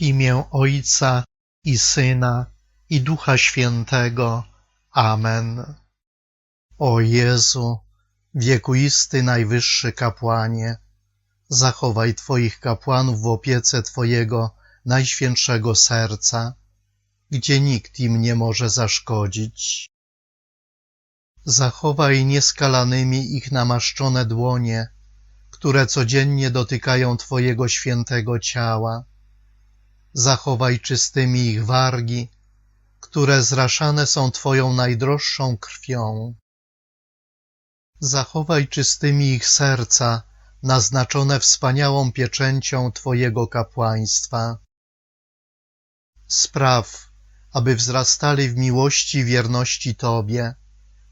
Imię Ojca i Syna i Ducha Świętego. Amen. O Jezu, wiekuisty najwyższy kapłanie, zachowaj Twoich kapłanów w opiece Twojego najświętszego serca, gdzie nikt im nie może zaszkodzić. Zachowaj nieskalanymi ich namaszczone dłonie, które codziennie dotykają Twojego świętego ciała. Zachowaj czystymi ich wargi, które zraszane są Twoją najdroższą krwią. Zachowaj czystymi ich serca, naznaczone wspaniałą pieczęcią Twojego kapłaństwa. Spraw, aby wzrastali w miłości i wierności Tobie.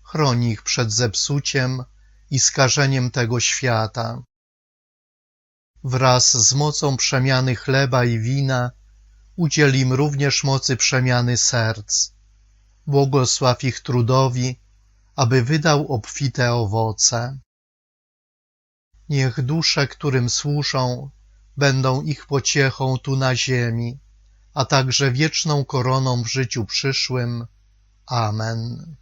Chroń ich przed zepsuciem i skażeniem tego świata. Wraz z mocą przemiany chleba i wina udziel im również mocy przemiany serc. Błogosław ich trudowi, aby wydał obfite owoce. Niech dusze, którym służą, będą ich pociechą tu na ziemi, a także wieczną koroną w życiu przyszłym. Amen.